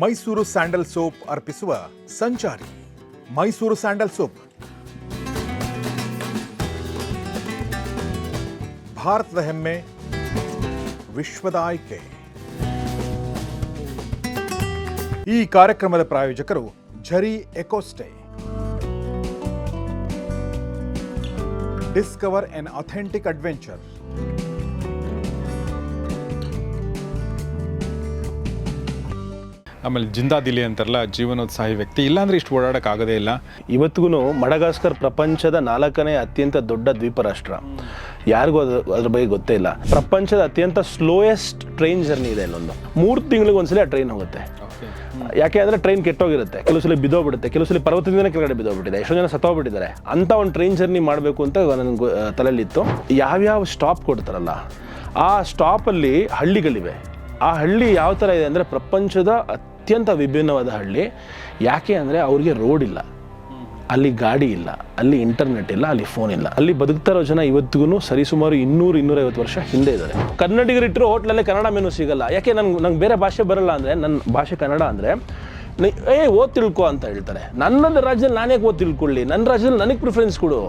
Mysuru sandal soap ಅರ್ಪಿಸುವ ಸಂಚಾರಿ. Mysore sandal soap. ಭಾರತದ ಹೆಮ್ಮೆ, ವಿಶ್ವದ ಆಯ್ಕೆ. ಈ ಕಾರ್ಯಕ್ರಮದ ಪ್ರಾಯೋಜಕರು ಝರಿ ಎಕೋಸ್ಟೆ. Discover an authentic adventure. ಆಮೇಲೆ ಜಿಂದಾದಿಲಿ ಅಂತಾರಲ್ಲ ಜೀವನೋತ್ಸಾಹಿ ವ್ಯಕ್ತಿ. ಇಲ್ಲಾಂದ್ರೆ ಇಷ್ಟು ಓಡಾಡಕ್ಕೆ ಆಗದೇ ಇಲ್ಲ. ಇವತ್ತಿಗೂ ಮಡಗಾಸ್ಕರ್ ಪ್ರಪಂಚದ ನಾಲ್ಕನೇ ಅತ್ಯಂತ ದೊಡ್ಡ ದ್ವೀಪ ರಾಷ್ಟ್ರ ಯಾರಿಗೂ ಅದು ಅದ್ರ ಬಗ್ಗೆ ಗೊತ್ತೇ ಇಲ್ಲ. ಪ್ರಪಂಚದ ಅತ್ಯಂತ ಸ್ಲೋಯೆಸ್ಟ್ ಟ್ರೈನ್ ಜರ್ನಿ ಇದೆ ಇಲ್ಲೊಂದು ಮೂರು ತಿಂಗಳಿಗೆ ಒಂದ್ಸಲ ಆ ಟ್ರೈನ್ ಹೋಗುತ್ತೆ. ಯಾಕೆ ಅಂದರೆ ಟ್ರೈನ್ ಕೆಟ್ಟೋಗಿರುತ್ತೆ. ಕೆಲವು ಸಲ ಬಿದ್ದೋಗ್ಬಿಡುತ್ತೆ. ಕೆಲವು ಸಲ ಪರ್ವತದಿಂದ ಕೆಳಗಡೆ ಬಿದ್ದೋಗ್ಬಿಟ್ಟಿದೆ. ಎಷ್ಟೋ ಜನ ಸತ್ತೋಗ್ಬಿಟ್ಟಿದ್ದಾರೆ. ಅಂತ ಒಂದು ಟ್ರೈನ್ ಜರ್ನಿ ಮಾಡಬೇಕು ಅಂತ ನನಗೆ ತಲೆಯಲ್ಲಿತ್ತು. ಯಾವ್ಯಾವ ಸ್ಟಾಪ್ ಕೊಡ್ತಾರಲ್ಲ ಆ ಸ್ಟಾಪಲ್ಲಿ ಹಳ್ಳಿಗಳಿವೆ. ಆ ಹಳ್ಳಿ ಯಾವ ಥರ ಇದೆ ಅಂದರೆ ಪ್ರಪಂಚದ ಅತ್ಯಂತ ವಿಭಿನ್ನವಾದ ಹಳ್ಳಿ. ಯಾಕೆ ಅಂದರೆ ಅವ್ರಿಗೆ ರೋಡ್ ಇಲ್ಲ. ಅಲ್ಲಿ ಗಾಡಿ ಇಲ್ಲ ಅಲ್ಲಿ ಇಂಟರ್ನೆಟ್ ಇಲ್ಲ ಅಲ್ಲಿ ಫೋನ್ ಇಲ್ಲ. ಅಲ್ಲಿ ಬದುಕ್ತಾ ಇರೋ ಜನ ಇವತ್ತಿಗೂ ಸರಿಸುಮಾರು ಇನ್ನೂರು ಇನ್ನೂರೈವತ್ತು ವರ್ಷ ಹಿಂದೆ ಇದ್ದಾರೆ. ಕನ್ನಡಿಗರಿಟ್ಟರು ಹೋಟ್ಲಲ್ಲೇ ಕನ್ನಡ ಮೆನು ಸಿಗಲ್ಲ. ಯಾಕೆ ನನ್ಗೆ ನಂಗೆ ಬೇರೆ ಭಾಷೆ ಬರಲ್ಲ ಅಂದರೆ ನನ್ನ ಭಾಷೆ ಕನ್ನಡ ಅಂದರೆ ಏ ಓದ್ ತಿಳ್ಕೊ ಅಂತ ಹೇಳ್ತಾರೆ. ನನ್ನ ರಾಜ್ಯದಲ್ಲಿ ನಾನೇ ಓದ್ ತಿಳ್ಕೊಳ್ಳಿ? ನನ್ನ ರಾಜ್ಯದಲ್ಲಿ ನನಗೆ ಪ್ರಿಫರೆನ್ಸ್ ಕೊಡು.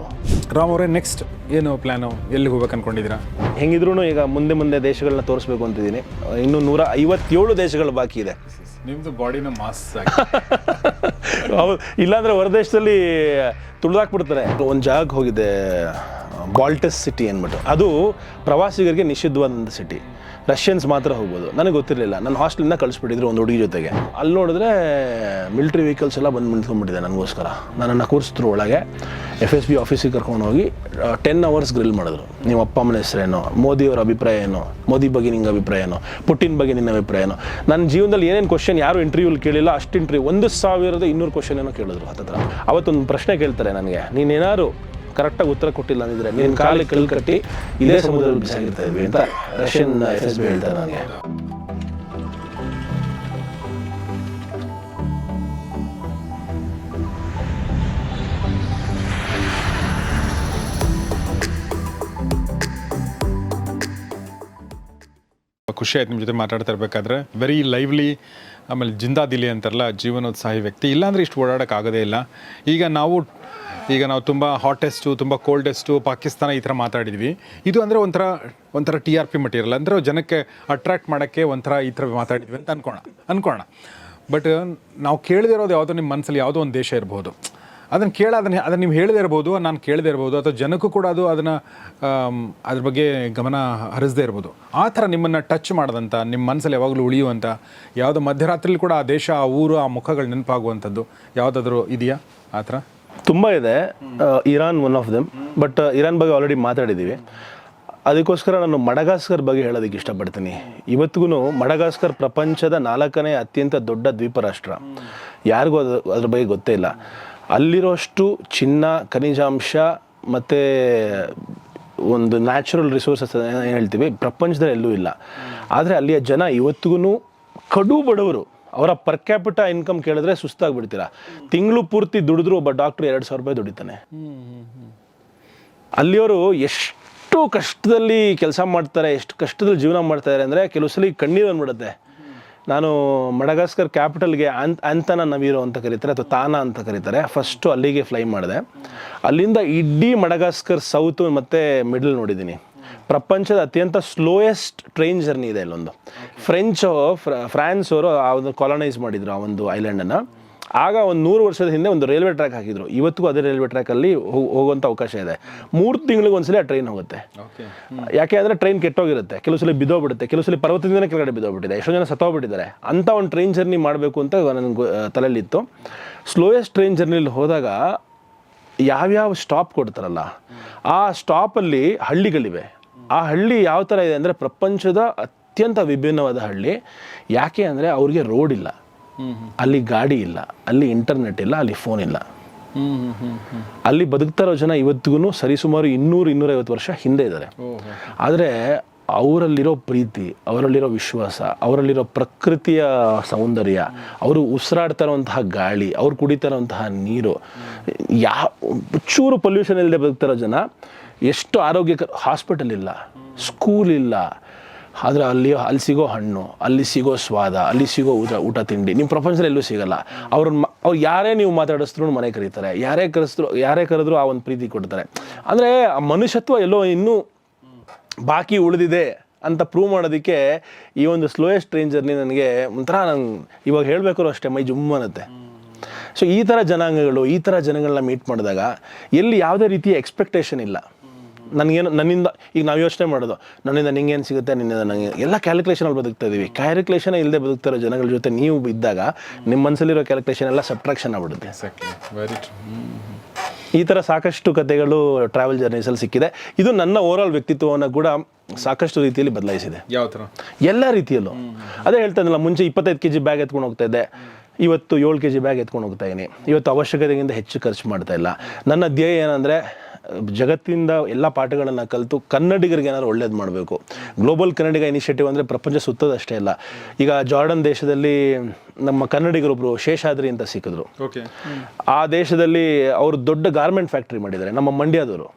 ರಾಮ್ ಅವರೇ ನೆಕ್ಸ್ಟ್ ಏನು ಪ್ಲಾನು ಎಲ್ಲಿಗೆ ಹೋಗ್ಬೇಕು ಅನ್ಕೊಂಡಿದ್ದೀರಾ? ಹೆಂಗಿದ್ರು ಈಗ ಮುಂದೆ ಮುಂದೆ ದೇಶಗಳನ್ನ ತೋರಿಸ್ಬೇಕು ಅಂತಿದ್ದೀನಿ. ಇನ್ನೂ ನೂರ ಐವತ್ತೇಳು ದೇಶಗಳು ಬಾಕಿ ಇದೆ. ನಿಮ್ದು ಬಾಡಿನ ಮಾಸ್ ಹೌದು ಇಲ್ಲಾಂದ್ರೆ ಹೊರದೇಶದಲ್ಲಿ ತುಳಿದಾಕ್ಬಿಡ್ತಾರೆ. ಒಂದು ಜಾಗಕ್ಕೆ ಹೋಗಿದೆ ಬಾಲ್ಟಸ್ ಸಿಟಿ ಅಂದ್ಬಿಟ್ಟು ಅದು ಪ್ರವಾಸಿಗರಿಗೆ ನಿಷಿದ್ಧವಾದ ಸಿಟಿ ರಷ್ಯನ್ಸ್ ಮಾತ್ರ ಹೋಗ್ಬೋದು. ನನಗೆ ಗೊತ್ತಿರಲಿಲ್ಲ. ನನ್ನ ಹಾಸ್ಟೆಲಿಂದ ಕಳಿಸ್ಬಿಟ್ಟಿದ್ರು ಒಂದು ಹುಡುಗಿ ಜೊತೆಗೆ. ಅಲ್ಲಿ ನೋಡಿದ್ರೆ ಮಿಲ್ಟ್ರಿ ವೆಹಿಕಲ್ಸ್ ಎಲ್ಲ ಬಂದು ನಿಂತ್ಕೊಂಡ್ಬಿಟ್ಟಿದೆ ನನಗೋಸ್ಕರ. ನನ್ನನ್ನು ಕೂರಿಸಿದ್ರು ಒಳಗೆ. ಎಫ್ ಎಸ್ ಬಿ ಆಫೀಸಿಗೆ ಕರ್ಕೊಂಡು ಹೋಗಿ ಟೆನ್ ಅವರ್ಸ್ ಗ್ರಿಲ್ ಮಾಡಿದ್ರು. ನಿಮ್ಮ ಅಪ್ಪ, ಅಮ್ಮನ ಹೆಸರೇನು ಮೋದಿಯವರ ಅಭಿಪ್ರಾಯ ಏನು? ಮೋದಿ ಬಗ್ಗೆ ನಿಂಗೆ ಅಭಿಪ್ರಾಯ ಏನು? ಪುಟಿನ್ ಬಗ್ಗೆ ನಿನ್ನ ಅಭಿಪ್ರಾಯ ಏನು? ನನ್ನ ಜೀವನದಲ್ಲಿ ಏನೇನು ಕ್ವಶನ್ ಯಾರು ಇಂಟರ್ವ್ಯೂಲಿ ಕೇಳಿಲ್ಲ, ಅಷ್ಟು ಇಂಟರ್ವ್ಯೂ ಒಂದು ಸಾವಿರದ ಇನ್ನೂರು ಕ್ವಶನ್ ಏನೋ ಕೇಳಿದ್ರು ಹತ್ತತ್ರ. ಅವತ್ತೊಂದು ಪ್ರಶ್ನೆ ಕೇಳ್ತಾರೆ ನನಗೆ. ನೀನೇನಾದ್ರು ಕರೆಕ್ಟಾಗಿ ಉತ್ತರ ಕೊಟ್ಟಿಲ್ಲ ಅಂದಿದ್ರೆ ನಿನ್ನ ಕಾಲಿಗೆ ಕಲ್ಲು ಕಟ್ಟಿ ಇದೇ ಸಮುದ್ರದಲ್ಲಿ ಬಿಸಾಗಿರ್ತಾ ಇದ್ವಿ ಅಂತ ರಷ್ಯನ್ ಎಫ್ ಎಸ್ ಬಿ ಹೇಳ್ತಾರೆ ನನಗೆ. ಖುಷಿ ಆಯ್ತು ನಿಮ್ಮ ಜೊತೆ ಮಾತಾಡ್ತಾ ಇರಬೇಕಾದ್ರೆ. ವೆರಿ ಲೈವ್ಲಿ ಆಮೇಲೆ ಜಿಂದಾದಿಲಿ ಅಂತಾರಲ್ಲ, ಜೀವನೋತ್ಸಾಹಿ ವ್ಯಕ್ತಿ. ಇಲ್ಲಾಂದ್ರೆ ಇಷ್ಟು ಓಡಾಡೋಕ್ಕಾಗೋದೇ ಇಲ್ಲ. ಈಗ ನಾವು ಈಗ ನಾವು ತುಂಬ ಹಾಟೆಸ್ಟು ತುಂಬ ಕೋಲ್ಡೆಸ್ಟು ಪಾಕಿಸ್ತಾನ ಈ ಥರ ಮಾತಾಡಿದ್ವಿ. ಇದು ಅಂದರೆ ಒಂಥರ ಒಂಥರ ಟಿ ಆರ್ ಪಿ ಮಟೀರಿಯಲ್ ಅಂದರೆ ಜನಕ್ಕೆ ಅಟ್ರಾಕ್ಟ್ ಮಾಡೋಕ್ಕೆ ಒಂಥರ ಈ ಥರ ಮಾತಾಡಿದ್ವಿ ಅಂತ ಅನ್ಕೋಣ ಅನ್ಕೋಣ. ಬಟ್ ನಾವು ಕೇಳದಿರೋದು ಯಾವುದೋ ನಿಮ್ಮ ಮನಸ್ಸಲ್ಲಿ ಯಾವುದೋ ಒಂದು ದೇಶ ಇರ್ಬೋದು. ಅದನ್ನು ಕೇಳ ಅದನ್ನ ಅದನ್ನು ನೀವು ಹೇಳದೇ ಇರ್ಬೋದು, ನಾನು ಕೇಳದೇ ಇರ್ಬೋದು, ಅಥವಾ ಜನಕ್ಕೂ ಕೂಡ ಅದು ಅದನ್ನು ಅದ್ರ ಬಗ್ಗೆ ಗಮನ ಹರಿಸದೇ ಇರ್ಬೋದು. ಆ ಥರ ನಿಮ್ಮನ್ನು ಟಚ್ ಮಾಡೋದಂಥ ನಿಮ್ಮ ಮನಸ್ಸಲ್ಲಿ ಯಾವಾಗಲೂ ಉಳಿಯುವಂಥ ಯಾವುದೋ ಮಧ್ಯರಾತ್ರಿಲಿ ಕೂಡ ಆ ದೇಶ, ಆ ಊರು, ಆ ಮುಖಗಳು ನೆನಪಾಗುವಂಥದ್ದು ಯಾವುದಾದ್ರೂ ಇದೆಯಾ? ಆ ಥರ? ತುಂಬ ಇದೆ. Iran one of them but Iran ಬಗ್ಗೆ ಆಲ್ರೆಡಿ ಮಾತಾಡಿದ್ದೀವಿ ಅದಕ್ಕೋಸ್ಕರ ನಾನು ಮಡಗಾಸ್ಕರ್ ಬಗ್ಗೆ ಹೇಳೋದಕ್ಕೆ ಇಷ್ಟಪಡ್ತೀನಿ. ಇವತ್ತಿಗೂ ಮಡಗಾಸ್ಕರ್ ಪ್ರಪಂಚದ ನಾಲ್ಕನೇ ಅತ್ಯಂತ ದೊಡ್ಡ ದ್ವೀಪ ರಾಷ್ಟ್ರ ಯಾರಿಗೂ ಅದು ಅದ್ರ ಬಗ್ಗೆ ಗೊತ್ತೇ ಇಲ್ಲ. ಅಲ್ಲಿರೋಷ್ಟು ಚಿನ್ನ ಖನಿಜಾಂಶ ಮತ್ತು ಒಂದು ನ್ಯಾಚುರಲ್ ರಿಸೋರ್ಸಸ್ ಏನು ಹೇಳ್ತೀವಿ? ಪ್ರಪಂಚದಲ್ಲಿ ಎಲ್ಲೂ ಇಲ್ಲ. ಆದರೆ ಅಲ್ಲಿಯ ಜನ ಇವತ್ತಿಗೂ ಕಡು ಬಡವರು. ಅವರ ಪರ್ ಕ್ಯಾಪಿಟ ಇನ್ಕಮ್ ಕೇಳಿದ್ರೆ ಸುಸ್ತಾಗ್ಬಿಡ್ತೀರಾ. ತಿಂಗಳು ಪೂರ್ತಿ ದುಡಿದ್ರು ಒಬ್ಬ ಡಾಕ್ಟರ್ ಎರಡು ಸಾವಿರ ರೂಪಾಯಿ ದುಡಿತಾನೆ. ಅಲ್ಲಿಯವರು ಎಷ್ಟು ಕಷ್ಟದಲ್ಲಿ ಕೆಲಸ ಮಾಡ್ತಾರೆ, ಎಷ್ಟು ಕಷ್ಟದಲ್ಲಿ ಜೀವನ ಮಾಡ್ತಾರೆ ಅಂದರೆ ಕೆಲವು ಸಲ ಕಣ್ಣೀರು ಅಂದ್ಬಿಡುತ್ತೆ ನಾನು ಮಡಗಾಸ್ಕರ್ ಕ್ಯಾಪಿಟಲ್ಗೆ ಅಂತ ಅಂತನ ನವೀರೋ ಅಂತ ಕರೀತಾರೆ, ಅಥವಾ ತಾನ ಅಂತ ಕರೀತಾರೆ. ಫಸ್ಟು ಅಲ್ಲಿಗೆ ಫ್ಲೈ ಮಾಡಿದೆ. ಅಲ್ಲಿಂದ ಇಡೀ ಮಡಗಾಸ್ಕರ್ ಸೌತ್ ಮತ್ತು ಮಿಡಲ್ ನೋಡಿದ್ದೀನಿ. ಪ್ರಪಂಚದ ಅತ್ಯಂತ ಸ್ಲೋಯೆಸ್ಟ್ ಟ್ರೈನ್ ಜರ್ನಿ ಇದೆ ಇಲ್ಲೊಂದು. ಫ್ರೆಂಚ್ ಫ್ರಾನ್ಸ್ ಅವರು ಆ ಒಂದು ಕಾಲನೈಸ್ ಮಾಡಿದ್ರು ಆ ಒಂದು ಐಲ್ಯಾಂಡನ್ನು ಆಗ ಒಂದು ನೂರು ವರ್ಷದ ಹಿಂದೆ ಒಂದು ರೈಲ್ವೆ ಟ್ರ್ಯಾಕ್ ಹಾಕಿದ್ರು. ಇವತ್ತಿಗೂ ಅದೇ ರೈಲ್ವೆ ಟ್ರ್ಯಾಕಲ್ಲಿ ಹೋಗುವಂಥ ಅವಕಾಶ ಇದೆ. ಮೂರು ತಿಂಗಳಿಗೆ ಒಂದ್ಸಲ ಆ ಟ್ರೈನ್ ಹೋಗುತ್ತೆ. ಯಾಕೆ ಅಂದರೆ ಟ್ರೈನ್ ಕೆಟ್ಟೋಗಿರುತ್ತೆ. ಕೆಲವು ಸಲ ಬಿದ್ದೋಗ್ಬಿಡುತ್ತೆ. ಕೆಲವು ಸಲ ಪರ್ವತದಿಂದ ಕೆಳಗಡೆ ಬಿದ್ದೋಗ್ಬಿಟ್ಟಿದೆ. ಎಷ್ಟೋ ಜನ ಸತ್ತೋಗ್ಬಿಟ್ಟಿದ್ದಾರೆ. ಅಂತ ಒಂದು ಟ್ರೈನ್ ಜರ್ನಿ ಮಾಡಬೇಕು ಅಂತ ನನಗೆ ತಲೆಯಲ್ಲಿತ್ತು. ಸ್ಲೋಯೆಸ್ಟ್ ಟ್ರೈನ್ ಜರ್ನಿಲಿ ಹೋದಾಗ ಯಾವ್ಯಾವ ಸ್ಟಾಪ್ ಕೊಡ್ತಾರಲ್ಲ ಆ ಸ್ಟಾಪಲ್ಲಿ ಹಳ್ಳಿಗಳಿವೆ. ಆ ಹಳ್ಳಿ ಯಾವ ಥರ ಇದೆ ಅಂದರೆ ಪ್ರಪಂಚದ ಅತ್ಯಂತ ವಿಭಿನ್ನವಾದ ಹಳ್ಳಿ. ಯಾಕೆ ಅಂದರೆ ಅವ್ರಿಗೆ ರೋಡ್ ಇಲ್ಲ. ಅಲ್ಲಿ ಗಾಡಿ ಇಲ್ಲ. ಅಲ್ಲಿ ಇಂಟರ್ನೆಟ್ ಇಲ್ಲ. ಅಲ್ಲಿ ಫೋನ್ ಇಲ್ಲ. ಅಲ್ಲಿ ಬದುಕ್ತಾ ಇರೋ ಜನ ಇವತ್ತಿಗೂ ಸರಿಸುಮಾರು ಇನ್ನೂರು ಇನ್ನೂರೈವತ್ತು ವರ್ಷ ಹಿಂದೆ ಇದ್ದಾರೆ. ಆದರೆ ಅವರಲ್ಲಿರೋ ಪ್ರೀತಿ, ಅವರಲ್ಲಿರೋ ವಿಶ್ವಾಸ, ಅವರಲ್ಲಿರೋ ಪ್ರಕೃತಿಯ ಸೌಂದರ್ಯ, ಅವರು ಉಸಿರಾಡ್ತಾ ಇರುವಂತಹ ಗಾಳಿ, ಅವ್ರು ಕುಡಿತಾ ಇರುವಂತಹ ನೀರು ಯಾವ ಚೂರು ಪೊಲ್ಯೂಷನ್ ಇಲ್ಲದೆ ಬದುಕ್ತಾರೋ ಜನ ಎಷ್ಟು ಆರೋಗ್ಯಕರ ಹಾಸ್ಪಿಟಲ್ ಇಲ್ಲ ಸ್ಕೂಲ್ ಇಲ್ಲ, ಆದರೆ ಅಲ್ಲಿ ಅಲ್ಲಿ ಸಿಗೋ ಹಣ್ಣು, ಅಲ್ಲಿ ಸಿಗೋ ಸ್ವಾದ, ಅಲ್ಲಿ ಸಿಗೋ ಊಟ ಊಟ, ತಿಂಡಿ ನಿಮ್ಮ ಪ್ರಪಂಚದಲ್ಲಿ ಎಲ್ಲೂ ಸಿಗಲ್ಲ. ಅವ್ರನ್ನ ಅವ್ರು ಯಾರೇ ನೀವು ಮಾತಾಡಿಸ್ರು ಮನೆ ಕರೀತಾರೆ, ಯಾರೇ ಕರೆಸಿದ್ರು ಯಾರೇ ಕರೆದ್ರು ಆ ಒಂದು ಪ್ರೀತಿ ಕೊಡ್ತಾರೆ. ಅಂದರೆ ಆ ಮನುಷ್ಯತ್ವ ಎಲ್ಲೋ ಇನ್ನೂ ಬಾಕಿ ಉಳಿದಿದೆ ಅಂತ ಪ್ರೂವ್ ಮಾಡೋದಕ್ಕೆ ಈ ಒಂದು ಸ್ಲೋಯೆಸ್ಟ್ ಟ್ರೈನ್ ಜರ್ನಿ ನನಗೆ ಒಂಥರ ನಂಗೆ ಇವಾಗ ಹೇಳಬೇಕಾದ್ರು ಅಷ್ಟೇ, ಮೈ ಜುಮ್ ಅನ್ನತ್ತೆ. ಸೊ ಈ ಥರ ಜನಾಂಗಗಳು, ಈ ಥರ ಜನಗಳನ್ನ ಮೀಟ್ ಮಾಡಿದಾಗ ಎಲ್ಲಿ ಯಾವುದೇ ರೀತಿಯ ಎಕ್ಸ್ಪೆಕ್ಟೇಷನ್ ಇಲ್ಲ. ನನಗೇನು ನನ್ನಿಂದ ಈಗ ನಾವು ಯೋಚನೆ ಮಾಡೋದು ನನ್ನಿಂದ ನಿಂಗೇನು ಸಿಗುತ್ತೆ ನಿನ್ನಿಂದ ನನಗೆ ಎಲ್ಲ ಕ್ಯಾಲ್ಕುಲೇಷನಲ್ಲಿ ಬದುಕ್ತಾ ಇದ್ದೀವಿ ಕ್ಯಾಲ್ಕುಲೇಷನ್ ಇಲ್ಲದೆ ಬದುಕ್ತಿರೋ ಜನಗಳ ಜೊತೆ ನೀವು ಇದ್ದಾಗ ನಿಮ್ಮ ಮನಸ್ಸಲ್ಲಿರೋ ಕ್ಯಾಲ್ಕುಲೇಷನ್ ಎಲ್ಲ ಸಬ್ಟ್ರಾಕ್ಷನ್ ಆಗ್ಬಿಡುತ್ತೆ. ವೆರಿ ಈ ಥರ ಸಾಕಷ್ಟು ಕಥೆಗಳು ಟ್ರಾವೆಲ್ ಜರ್ನೀಸಲ್ಲಿ ಸಿಕ್ಕಿದೆ. ಇದು ನನ್ನ ಓವರಾಲ್ ವ್ಯಕ್ತಿತ್ವವನ್ನು ಕೂಡ ಸಾಕಷ್ಟು ರೀತಿಯಲ್ಲಿ ಬದಲಾಯಿಸಿದೆ. ಯಾವ ಥರ ಎಲ್ಲ ರೀತಿಯಲ್ಲೂ. ಅದೇ ಹೇಳ್ತಾನಲ್ಲ ಮುಂಚೆ ಇಪ್ಪತ್ತೈದು ಕೆ ಜಿ ಬ್ಯಾಗ್ ಎತ್ಕೊಂಡು ಹೋಗ್ತಾ ಇದ್ದೆ. ಇವತ್ತು ಏಳು ಕೆ ಜಿ ಬ್ಯಾಗ್ ಎತ್ಕೊಂಡು ಹೋಗ್ತಾ ಇದ್ದೀನಿ ಇವತ್ತು ಅವಶ್ಯಕತೆಗಿಂತ ಹೆಚ್ಚು ಖರ್ಚು ಮಾಡ್ತಾ ಇಲ್ಲ. ನನ್ನ ಧ್ಯೇಯ ಏನಂದರೆ ಜಗತ್ತಿಂದ ಎಲ್ಲ ಪಾಠಗಳನ್ನು ಕಲಿತು ಕನ್ನಡಿಗರಿಗೆ ಏನಾದ್ರು ಒಳ್ಳೇದು ಮಾಡಬೇಕು. ಗ್ಲೋಬಲ್ ಕನ್ನಡಿಗ ಇನಿಷಿಯೇಟಿವ್ ಅಂದರೆ ಪ್ರಪಂಚ ಸುತ್ತದಷ್ಟೇ ಅಲ್ಲ. ಈಗ ಜಾರ್ಡನ್ ದೇಶದಲ್ಲಿ ನಮ್ಮ ಕನ್ನಡಿಗರೊಬ್ಬರು ಶೇಷಾದ್ರಿ ಅಂತ ಸಿಕ್ಕಿದ್ರು. ಆ ದೇಶದಲ್ಲಿ ಅವರು ದೊಡ್ಡ ಗಾರ್ಮೆಂಟ್ ಫ್ಯಾಕ್ಟ್ರಿ ಮಾಡಿದ್ದಾರೆ ನಮ್ಮ ಮಂಡ್ಯದವರು.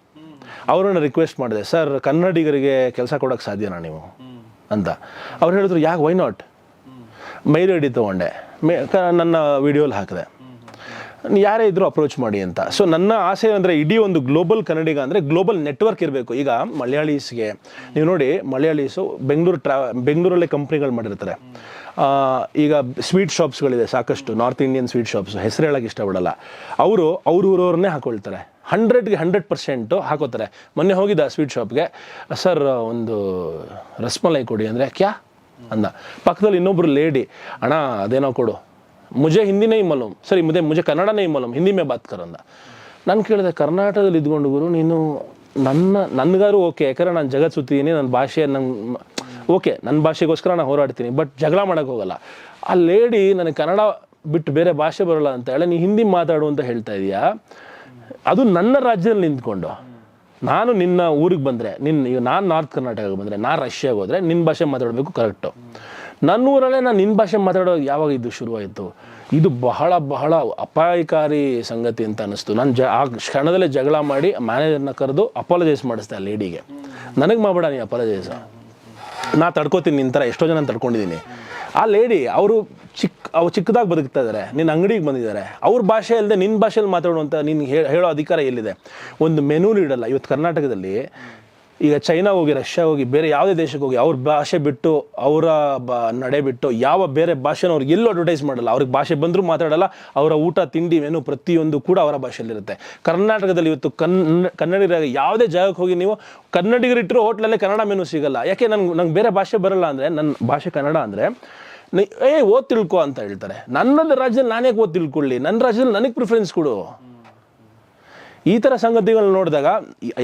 ಅವರನ್ನು ರಿಕ್ವೆಸ್ಟ್ ಮಾಡಿದೆ ಸರ್ ಕನ್ನಡಿಗರಿಗೆ ಕೆಲಸ ಕೊಡೋಕ್ಕೆ ಸಾಧ್ಯನಾ ನೀವು? ಅಂತ. ಅವ್ರು ಹೇಳಿದ್ರು ಯಾಕೆ why not mail I D ತೊಗೊಂಡೆ. ಮೇ ನನ್ನ ವಿಡಿಯೋಲಿ ಹಾಕಿದೆ. ಯಾರೇ ಇದ್ರೂ ಅಪ್ರೋಚ್ ಮಾಡಿ ಅಂತ. ಸೊ ನನ್ನ ಆಸೆ ಅಂದರೆ ಇಡೀ ಒಂದು ಗ್ಲೋಬಲ್ ಕನ್ನಡಿಗ ಅಂದರೆ ಗ್ಲೋಬಲ್ ನೆಟ್ವರ್ಕ್ ಇರಬೇಕು. ಈಗ ಮಲಯಾಳೀಸ್ಗೆ ನೀವು ನೋಡಿ ಮಲಯಾಳೀಸು ಬೆಂಗಳೂರು ಟ್ರಾ ಬೆಂಗಳೂರಲ್ಲೇ ಕಂಪ್ನಿಗಳು ಮಾಡಿರ್ತಾರೆ. ಆ, ಈಗ ಸ್ವೀಟ್ ಶಾಪ್ಸ್ಗಳಿದೆ ಸಾಕಷ್ಟು. ನಾರ್ತ್ ಇಂಡಿಯನ್ ಸ್ವೀಟ್ ಶಾಪ್ಸ್ ಹೆಸರು ಹೇಳೋಕೆ ಇಷ್ಟಪಡಲ್ಲ. ಅವರು ಅವ್ರ ಊರವ್ರನ್ನೇ ಹಾಕೊಳ್ತಾರೆ. ಹಂಡ್ರೆಡ್ಗೆ ಹಂಡ್ರೆಡ್ ಪರ್ಸೆಂಟು ಹಾಕೋತಾರೆ. ಮೊನ್ನೆ ಹೋಗಿದ್ದ ಸ್ವೀಟ್ ಶಾಪ್ಗೆ ಸರ್ ಒಂದು ರಸ್ಮಲೈ ಕೊಡಿ. ಅಂದರೆ ಕ್ಯಾ? ಅಂದ. ಪಕ್ಕದಲ್ಲಿ ಇನ್ನೊಬ್ರು ಲೇಡಿ ಅಣ್ಣ ಅದೇನೋ ಕೊಡು. ಮುಜೆ ಹಿಂದಿ ನೈ ಮಲೂಮ್ ಸರಿ ಮುದೆ ಮುಜೆ ಕನ್ನಡ ನೈ ಮಲೂಮ್ ಹಿಂದಿ ಮೇ ಬಾತ್ ಕರಂದ. ನಾನು ಕೇಳಿದೆ, ಕರ್ನಾಟಕದಲ್ಲಿ ಇದ್ಕೊಂಡು ಗುರು, ನೀನು ನನ್ನ, ನನ್ಗಾರು ಓಕೆ. ಯಾಕಂದ್ರೆ ನಾನು ಜಗತ್ ಸುತ್ತಿದ್ದೀನಿ ನನ್ನ ಭಾಷೆ ನನ್ನ ಓಕೆ ನನ್ನ ಭಾಷೆಗೋಸ್ಕರ ನಾನು ಹೋರಾಡ್ತೀನಿ, ಬಟ್ ಜಗಳ ಮಾಡೋಕ್ಕೆ ಹೋಗಲ್ಲ. ಆ ಲೇಡಿ ನನಗೆ ಕನ್ನಡ ಬಿಟ್ಟು ಬೇರೆ ಭಾಷೆ ಬರೋಲ್ಲ ಅಂತ ಹೇಳಿ, ನೀ ಹಿಂದಿ ಮಾತಾಡು ಅಂತ ಹೇಳ್ತಾ ಇದೀಯಾ? ಅದು ನನ್ನ ರಾಜ್ಯದಲ್ಲಿ ನಿಂತ್ಕೊಂಡು. ನಾನು ನಿನ್ನ ಊರಿಗೆ ಬಂದರೆ ನಿನ್ನ ನಾನು ನಾರ್ತ್ ಕರ್ನಾಟಕಕ್ಕೆ ಬಂದರೆ ನಾನು ರಷ್ಯಾಗೆ ಹೋದರೆ ನಿನ್ನ ಭಾಷೆ ಮಾತಾಡಬೇಕು, ಕರೆಕ್ಟು. ನನ್ನ ಊರಲ್ಲೇ ನಾನು ನಿನ್ನ ಭಾಷೆ ಮಾತಾಡೋ ಯಾವಾಗ ಇದು ಶುರುವಾಯಿತು? ಇದು ಬಹಳ ಬಹಳ ಅಪಾಯಕಾರಿ ಸಂಗತಿ ಅಂತ ಅನ್ನಿಸ್ತು. ನಾನು ಜ, ಆ ಕ್ಷಣದಲ್ಲೇ ಜಗಳ ಮಾಡಿ ಮ್ಯಾನೇಜರ್ನ ಕರೆದು ಅಪಾಲಜೈಸ್ ಮಾಡಿಸ್ದೆ ಆ ಲೇಡಿಗೆ ನನಗೆ ಮಾಡಬೇಡ ನೀ ಅಪಾಲಜೈಸ್ ನಾ ತಡ್ಕೋತೀನಿ ನಿನ್ನ ಥರ ಎಷ್ಟೋ ಜನ ತಡ್ಕೊಂಡಿದ್ದೀನಿ ಆ ಲೇಡಿ ಅವರು ಚಿಕ್ಕ ಅವ್ರು ಚಿಕ್ಕದಾಗಿ ಬದುಕ್ತಾ ಇದ್ದಾರೆ ನಿನ್ನ ಅಂಗಡಿಗೆ ಬಂದಿದ್ದಾರೆ. ಅವ್ರ ಭಾಷೆ ಅಲ್ಲದೆ ನಿನ್ನ ಭಾಷೆಯಲ್ಲಿ ಮಾತಾಡುವಂಥ ನಿನ್ಗೆ ಹೇಳೋ ಅಧಿಕಾರ ಎಲ್ಲಿದೆ? ಒಂದು ಮೆನು ಇಡಲ್ಲ ಇವತ್ತು ಕರ್ನಾಟಕದಲ್ಲಿ ಈಗ ಚೈನಾ ಹೋಗಿ ರಷ್ಯಾ ಹೋಗಿ, ಬೇರೆ ಯಾವುದೇ ದೇಶಕ್ಕೆ ಹೋಗಿ, ಅವ್ರ ಭಾಷೆ ಬಿಟ್ಟು, ಅವರ ಬ, ನಡೆ ಬಿಟ್ಟು, ಯಾವ ಬೇರೆ ಭಾಷೆನ ಅವ್ರಿಗೆ ಎಲ್ಲೂ ಅಡ್ವರ್ಟೈಸ್ ಮಾಡಲ್ಲ. ಅವ್ರಿಗೆ ಭಾಷೆ ಬಂದರೂ ಮಾತಾಡಲ್ಲ, ಅವರ ಊಟ, ತಿಂಡಿ ಏನು ಪ್ರತಿಯೊಂದು ಕೂಡ ಅವರ ಭಾಷೆಯಲ್ಲಿರುತ್ತೆ. ಕರ್ನಾಟಕದಲ್ಲಿ ಇವತ್ತು ಕನ್ನ ಕನ್ನಡಿಗರ ಯಾವುದೇ ಜಾಗಕ್ಕೆ ಹೋಗಿ ನೀವು ಕನ್ನಡಿಗರಿಟ್ಟರು ಹೋಟ್ಲಲ್ಲೇ ಕನ್ನಡ ಮೆನು ಸಿಗಲ್ಲ. ಯಾಕೆ ನನ್ಗೆ ನಂಗೆ ಬೇರೆ ಭಾಷೆ ಬರಲ್ಲ ಅಂದರೆ ನನ್ನ ಭಾಷೆ ಕನ್ನಡ ಅಂದರೆ ಏ, ಓದ್ ತಿಳ್ಕೊ ಅಂತ ಹೇಳ್ತಾರೆ. ನನ್ನ ರಾಜ್ಯದಲ್ಲಿ ನಾನೇ ಓದ್ ತಿಳ್ಕೊಳ್ಳಿ? ನನ್ನ ರಾಜ್ಯದಲ್ಲಿ ನನಗೆ ಪ್ರಿಫರೆನ್ಸ್ ಕೊಡು. ಈ ಥರ ಸಂಗತಿಗಳನ್ನ ನೋಡಿದಾಗ